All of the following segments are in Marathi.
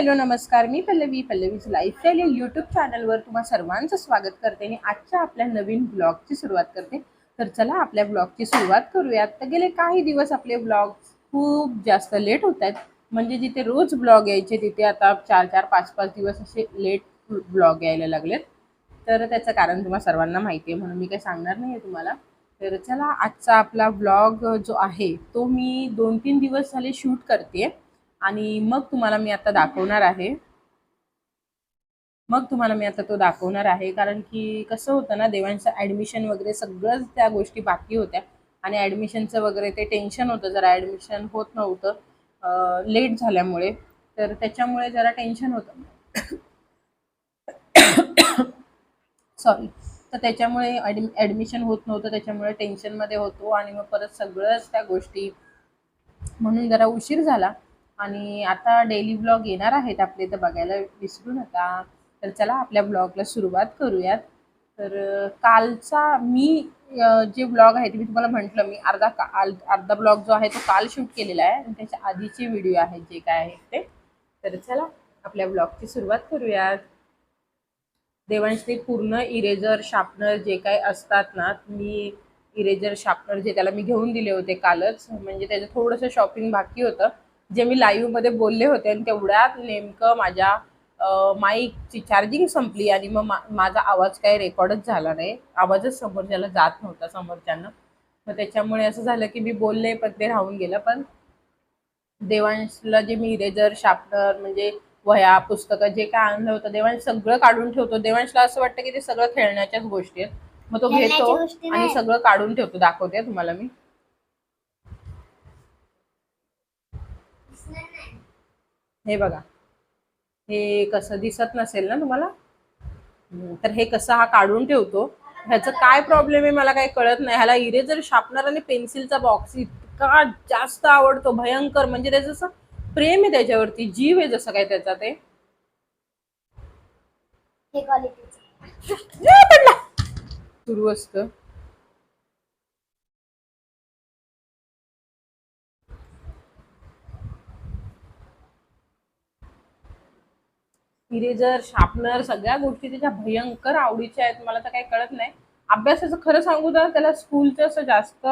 हॅलो नमस्कार. मी पल्लवी पल्लवीज लाईफस्टाईल या यूट्यूब चॅनलवर तुम्हा सर्वांचं स्वागत करते आणि आजच्या आपल्या नवीन ब्लॉगची सुरुवात करते. तर चला आपल्या ब्लॉगची सुरुवात करूयात. तर गेले काही दिवस आपले ब्लॉग खूप जास्त लेट होत आहेत. म्हणजे जिथे रोज ब्लॉग यायचे तिथे आता चार चार पाच पाच दिवस असे लेट ब्लॉग यायला लागलेत. तर त्याचं कारण तुम्हाला सर्वांना माहिती आहे म्हणून मी काही सांगणार नाही आहे तुम्हाला. तर चला आजचा आपला ब्लॉग जो आहे तो मी दोन तीन दिवस झाले शूट करते आणि मग तुम्हाला मी आता दाखवणार आहे. मग तुम्हाला मी आता तो दाखवणार आहे. कारण की कसं होतं ना देवांचं ॲडमिशन वगैरे सगळंच त्या गोष्टी बाकी होत्या. आणि ॲडमिशनचं वगैरे ते टेन्शन होतं. जरा ॲडमिशन होत नव्हतं. लेट झाल्यामुळे. तर त्याच्यामुळे जरा टेन्शन होतं. सॉरी तर त्याच्यामुळे ॲडमि ॲडमिशन होत नव्हतं. त्याच्यामुळे टेन्शनमध्ये होतो. आणि मग परत सगळंच त्या गोष्टी म्हणून जरा उशीर झाला. आणि आता डेली ब्लॉग येणार आहेत आपले तर बघायला विसरू नका. तर चला आपल्या ब्लॉगला सुरुवात करूयात. तर कालचा मी जे ब्लॉग आहे ते मी तुम्हाला म्हटलं मी अर्धा का अर्धा ब्लॉग जो आहे तो काल शूट केलेला आहे. आणि त्याच्या आधीचे व्हिडिओ आहेत जे काय आहेत ते. तर चला आपल्या ब्लॉगची सुरुवात करूयात. देवांश ते पूर्ण इरेजर शार्पनर जे काय असतात ना मी इरेजर शार्पनर जे त्याला मी घेऊन दिले होते कालच. म्हणजे त्याचं थोडंसं शॉपिंग बाकी होतं. जे मी लाईव्हमध्ये बोलले होते आणि तेवढ्यात नेमकं माझ्या माईकची चार्जिंग संपली आणि मग मा माझा आवाज काही रेकॉर्डच झाला नाही. आवाजच समोरच्याला जात नव्हता समोरच्यांना. मग त्याच्यामुळे असं झालं की मी बोलले पण ते राहून गेलं. पण देवांशला जे मी इरेजर शार्पनर म्हणजे वह्या पुस्तकं जे काय आणलं होतं देवांश सगळं काढून ठेवतो. देवांशला असं वाटतं की ते सगळं खेळण्याच्याच गोष्टी आहेत. मग तो घेतो आणि. सगळं काढून ठेवतो. दाखवते तुम्हाला मी. हे बघा. हे कसं दिसत नसेल ना तुम्हाला? तर हे कसं हा काढून ठेवतो? ह्याचं काय प्रॉब्लेम आहे मला काही कळत नाही. ह्याला इरेजर शार्पनर आणि पेन्सिलचा बॉक्स इतका जास्त आवडतो भयंकर. म्हणजे त्याचं असं प्रेम आहे त्याच्यावरती जीव आहे जसं काय त्याचा ते. हे सुरू असतं. इरेजर शार्पनर सगळ्या गोष्टी त्याच्या भयंकर आवडीच्या आहेत मला तर काही कळत नाही. अभ्यासाचं खरं सांगू तर त्याला स्कूलचं असं जास्त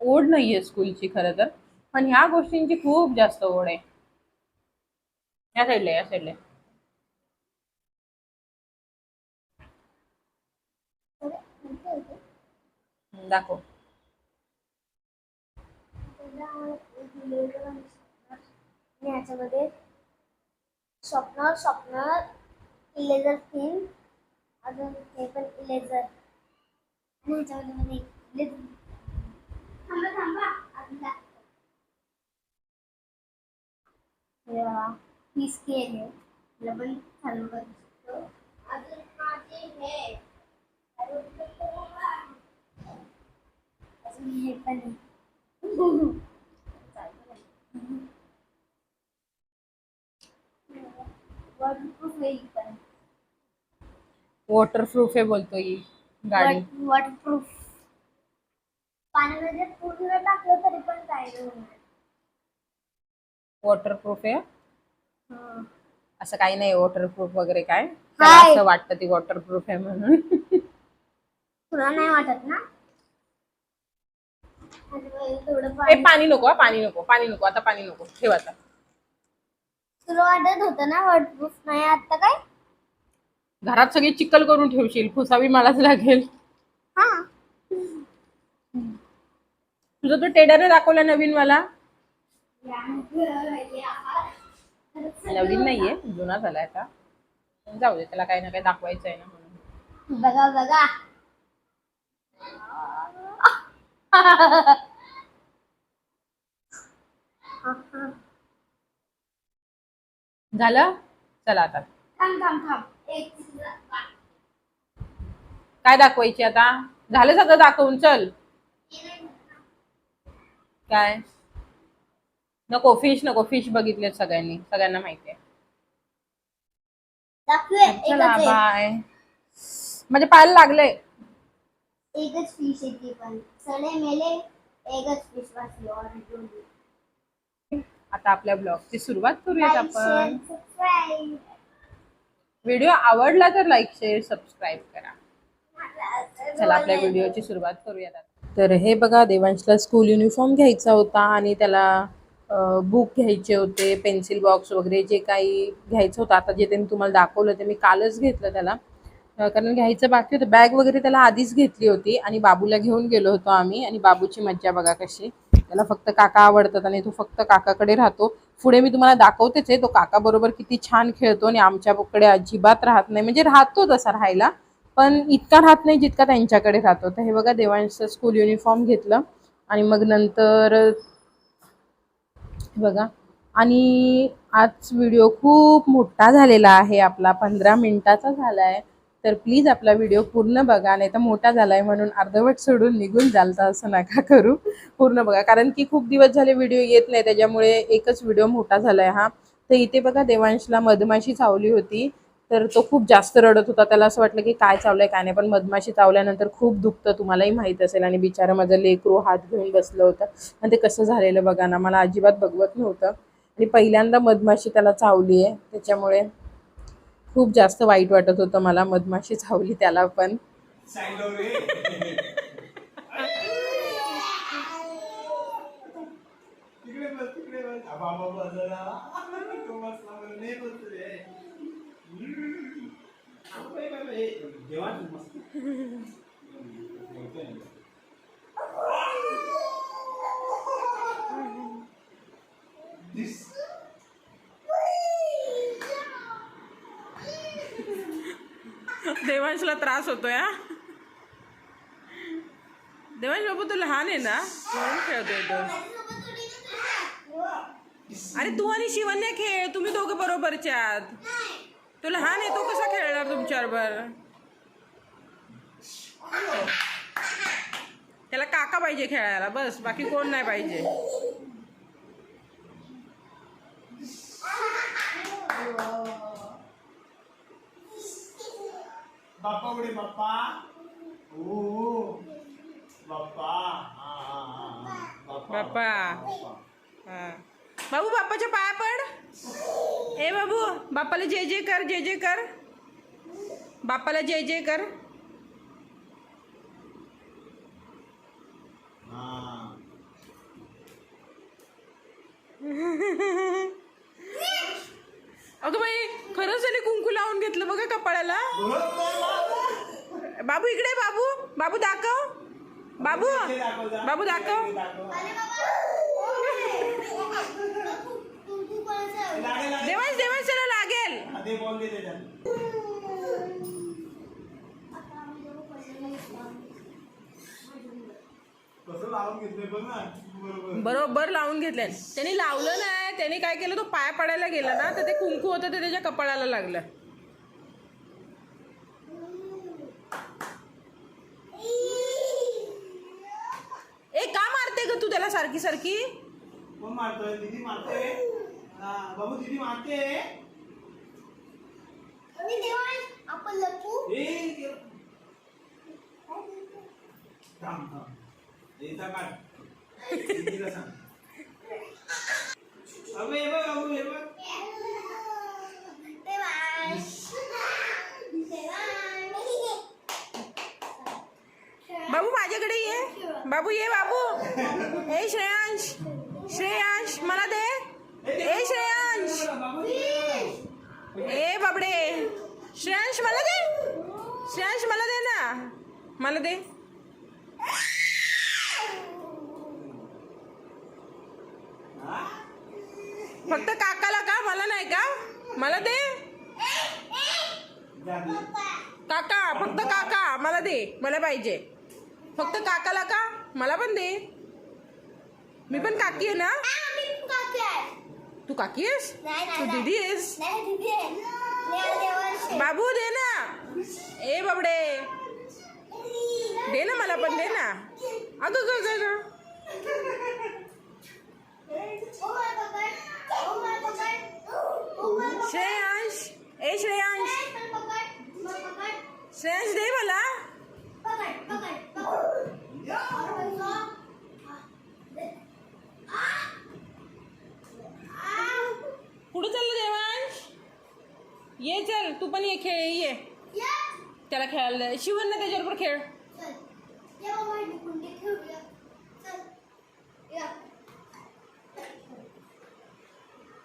ओढ नाहीये स्कूलची खरं तर. पण ह्या गोष्टींची खूप जास्त ओढ आहे. या साईडला या साईडला दाखव. याच्यामध्ये ह्याच्यामध्ये स्वप्नर स्वप्नर इलेझर थीम अजून हे पण इलेझर आणि ह्याच्यामध्ये मध्ये इलेझर थांबा थांबा अजून दाखवते. हे बघा, ही स्केल आहे तिला पण चालू करू शकतो अजून माझे हे अजून हे पण आहे. वॉटरप्रूफ आहे ही पण वॉटरप्रूफ आहे बोलतो ही गाडी. वॉटरप्रूफ पाण्यामध्ये पूर्ण टाकलं तरी पण काय नाही होणार. वॉटरप्रूफ आहे? हं. असं काही नाही वॉटरप्रूफ वगैरे काय? हाय. असं वाटतं ती वॉटरप्रूफ आहे म्हणून. तुला नाही वाटत ना? थोडं पाणी पाणी नको हा, पाणी नको पाणी नको आता पाणी नको ठेव आता. तुला वाटत होतं ना वॉटरप्रूफ नाही आता काय? घरात सगळी चिक्कल करून ठेवशील फुसावी मलाच लागेल. हा. तुझा तो टेडर दाखवला नवीन मला नवीन नाहीये जुना झालाय आता. जाऊ दे त्याला काही ना काही दाखवायचं आहे ना म्हणून. बघा बघा. झालं? चला आता. थांब थांब थांब. एक काय दाखवायची आता? झालं सगळं दाखवून चल. काय? नको फिश नको फिश बघितले सगळ्यांनी. सगळ्यांना माहिती चला एकच आहे. बाय म्हणजे पाहायला लागले. एकच फिश आहे ती पण. सडे मेले एकच फिश वाचली ऑलरेडी आता आपल्या ब्लॉगची सुरुवात करूयात आपण. व्हिडिओ आवडला तर लाईक शेअर सबस्क्राईब करा. चला आपल्या व्हिडिओची सुरुवात करूयात. तर हे बघा देवांशला स्कूल युनिफॉर्म घ्यायचा होता आणि त्याला बुक घ्यायचे होते पेन्सिल बॉक्स वगैरे जे काही घ्यायचं होतं. आता जे त्यांनी तुम्हाला दाखवलं ते मी कालच घेतलं त्याला. कारण घ्यायचं बाकी होतं. बॅग वगैरे त्याला आधीच घेतली होती आणि बाबूला घेऊन गेलो होतो आम्ही. आणि बाबूची मज्जा बघा कशी. त्याला फक्त काका आवडतात आणि तो फक्त काकाकडे राहतो. पुढे मी तुम्हाला दाखवतेच आहे तो काका बरोबर किती छान खेळतो आणि आमच्याकडे अजिबात राहत नाही. म्हणजे राहतो तसा राहायला पण इतका राहत नाही जितका त्यांच्याकडे राहतो. तर हे बघा देवांचं स्कूल युनिफॉर्म घेतलं आणि मग नंतर बघा. आणि आज व्हिडिओ खूप मोठा झालेला आहे आपला पंधरा मिनिटाचा झाला आहे तर प्लीज आपला व्हिडिओ पूर्ण बघा नाही तर मोठा झाला आहे म्हणून अर्धवट सोडून निघून जाल तर असं नका करू. पूर्ण बघा कारण की खूप दिवस झाले व्हिडिओ येत नाही त्याच्यामुळे एकच व्हिडिओ मोठा झाला आहे हा. तर इथे बघा देवांशला मधमाशी चावली होती तर तो खूप जास्त रडत होता. त्याला असं वाटलं की काय चावलंय काय नाही पण मधमाशी चावल्यानंतर खूप दुखतं तुम्हालाही माहीत असेल. आणि बिचारा माझं लेकरू हात घेऊन बसलं होतं. आणि ते कसं झालेलं बघा ना मला अजिबात बघवत नव्हतं. आणि पहिल्यांदा मधमाशी त्याला चावली आहे त्याच्यामुळे खूप जास्त वाईट वाटत होतं मला. मधमाशी चावली त्याला पण तिकडे बस तिकडे बस आबा आबा बसला तो बसला मला नाही बसतो रे हम्म. बाई, बाई, बाई. जेव्हा तू मस्त बोलतोय ना. This- देवांशला त्रास होतो या देवांश बाबू तू लहान आहे ना? म्हणून खेळतोय तो. अरे तू आणि शिवन्या खेळ तुम्ही दोघं बरोबरचे आहात. तो लहान आहे तो कसा खेळणार तुमच्याबरोबर त्याला काका पाहिजे खेळायला बस बाकी कोण नाही पाहिजे. बाप्पा उडे बाप्पा ओ. बाप्पा हा, हा, हा, हा. बाप्पा. हा. बाबू बाप्पाच्या पाया पड ए बाबू बाप्पाला जय जय कर जय जय कर बाप्पाला जय जय कर हा. अगं बाई खरंच त्याने कुंकू घेतलं बघा. कपाळाला बाबू इकडे बाबू. बाबू दाखव. बाबू. बाबू दाखव. बाबा. देवांश देवांश त्याला लागेल. बरोबर. बरोबर लावून घेतलंय. त्यांनी लावलं नाही. त्यांनी काय केलं? तो पाय पडायला गेला ना तर ते कुंकू होतं ते त्याच्या कपाळाला लागलं ए का मारते ग तू त्याला सारखी कोण मारतोय दीदी मारते हा, बाबू दीदी मारते. आणि आपण लपू. ए, ते- थांब थांब. याचा काढ. दीदीला सांग. अबे, बघ देवांश. देवांश. बाबू माझ्याकडे ये बाबू ये बाबू. हे श्रेयांश. श्रेयांश मला दे. ए श्रेयांश. ए बाबडे. श्रेयांश मला दे. श्रेयांश मला दे ना. मला दे. फक्त काकाला का? मला नाही का? मला दे. काका फक्त काका. मला दे. मला पाहिजे. फक्त काकाला का? मला पण दे. मी पण काकी आहे ना. तू काकी आहेस? तू. दीदी आहेस. बाबू दे ना. ए बाबडे. दे ना मला पण दे ना. अगं ग. श्रेयांश. ए श्रेयांश. श्रेयांश दे मला. कुठं चाललं देवांश. ये चल तू पण ये खेळ ये. त्याला खेळायला शिवण ना त्याच्याबरोबर खेळ.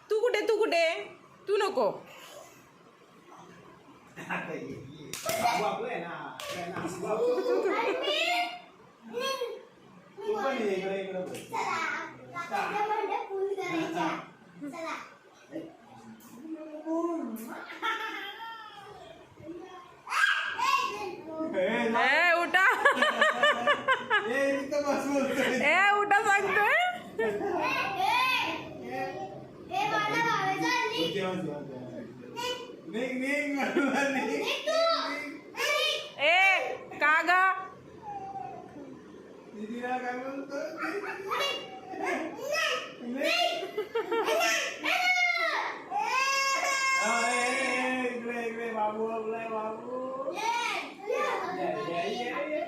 तू कुठे तू कुठे? तू नको. ना. तू पण इकडे इकडे बस. चला काकाच्या भांड्या फुल करायच्या चला ए, ना. ए उठा ए, इथं बस बोलतोय. ए उठा सांगतोय हे माझ्या भावाचा आणि जेवण, जेवण, जेवण. निघ, निघ, म्हणून निघ. ए का ग दीदीला काय बोलतो? हा, ए, ए, इकडे, इकडे, बाबू आपलाय, बाबू. ये, ये, ये, ये.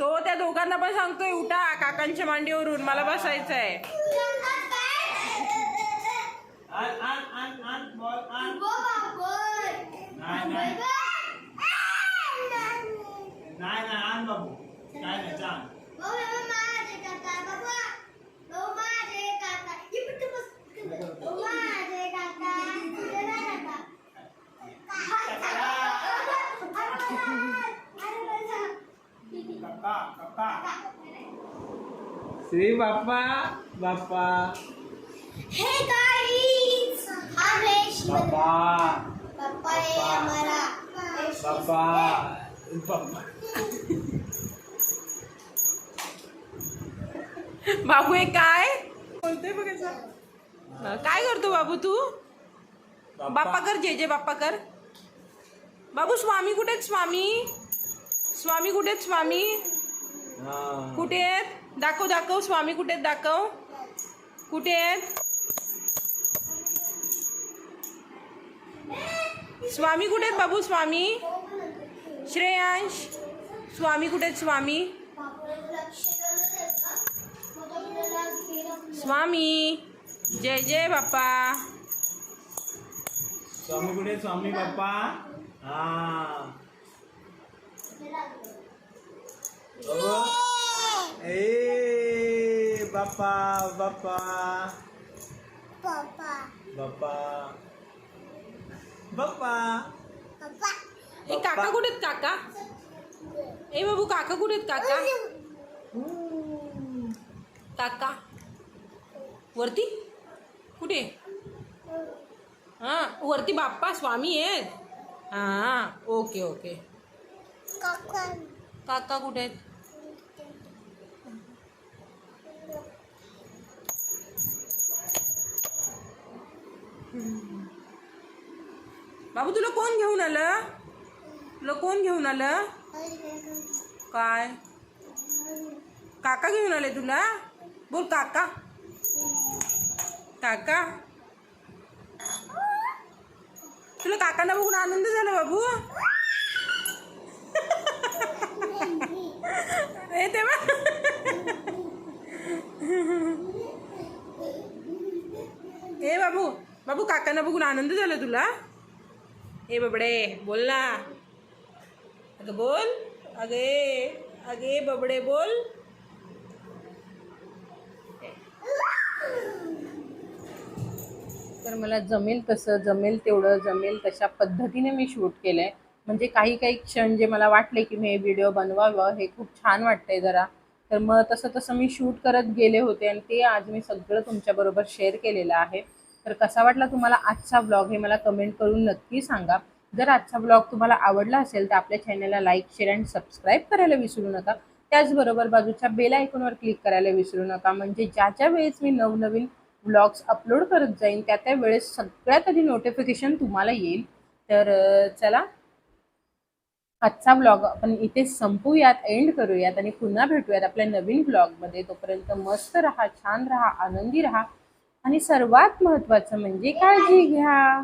तो त्या दोघांना पण सांगतोय उठा काकांच्या मांडीवरून. मला बसायचं आहे आण, आण, आण, आण, बॉल, आण. नाही, नाही. नाही, नाही, आण बाबू. काय नाही, आण. कप्पा, कप्पा. Shri Bappa Bappa Hey guys! आम्ही शिवराज बाप्पा पप्पा आहे आम्हाला बाप्पा बाप्पा बाबू हे काय? बोलतोय बघायचं हा, काय करतो बाबू तू? बाप्पा कर जे जे बाप्पा कर. बाबू स्वामी कुठे आहेत स्वामी? स्वामी कुठे आहेत स्वामी? हा. कुठे आहेत? दाखव दाखव. स्वामी कुठे आहेत? दाखव. कुठे आहेत? स्वामी कुठे आहेत बाबू? स्वामी? श्रेयांश? स्वामी कुठे आहेत? स्वामी? स्वामी? जय जय बाप्पा. स्वामी कुठे स्वामी बाप्पा? हा. ए बाप्पा बाप्पा. पप्पा. बाप्पा. बाप्पा. पप्पा. ए काका कुठे आहेत काका? ए बाबू काका कुठे आहेत काका काका. वरती? कुठे? हां वरती बाप्पा स्वामी आहेत. हां ओके ओके. काका. काका कुठे आहेत? बाबू तुला कोण घेऊन आलं? तुला कोण घेऊन आलं? काय? काका घेऊन आले तुला? बोल काका. काका? तुला काकांना बघून आनंद झाला बाबू? ए तेव्हा? ए बाबू बाबू काकांना बघून आनंद झाला तुला? ए बबडे बोल ना. अगं बोल. अगे अगे बबडे बोल. तर मला जमेल तसं जमेल तेवढं जमेल तशा पद्धतीने मी शूट केलं आहे म्हणजे काही काही क्षण जे मला वाटले की मी हे व्हिडिओ बनवावं हे खूप छान वाटतंय जरा. तर मग तसं तसं मी शूट करत गेले होते आणि ते आज मी सगळं तुमच्याबरोबर शेअर केलेलं आहे. तर कसा वाटला तुम्हाला आजचा ब्लॉग हे मला कमेंट करून नक्की सांगा. जर आजचा ब्लॉग तुम्हाला आवडला असेल तर आपल्या चॅनलला लाईक शेअर अँड सबस्क्राईब करायला विसरू नका. त्याचबरोबर बाजूच्या बेल आयकॉनवर क्लिक करायला विसरू नका. म्हणजे ज्या ज्या वेळेस मी नवनवीन ब्लॉग्स अपलोड करत जाईन त्या त्या वेळेस सगळ्यात आधी नोटिफिकेशन तुम्हाला येईल. तर चला. आजचा ब्लॉग आपण इथे संपूयात एंड करूयात आणि पुन्हा भेटूयात आपल्या नवीन ब्लॉगमध्ये तोपर्यंत मस्त राहा छान राहा आनंदी राहा. आणि सर्वात महत्त्वाचं म्हणजे काळजी घ्या.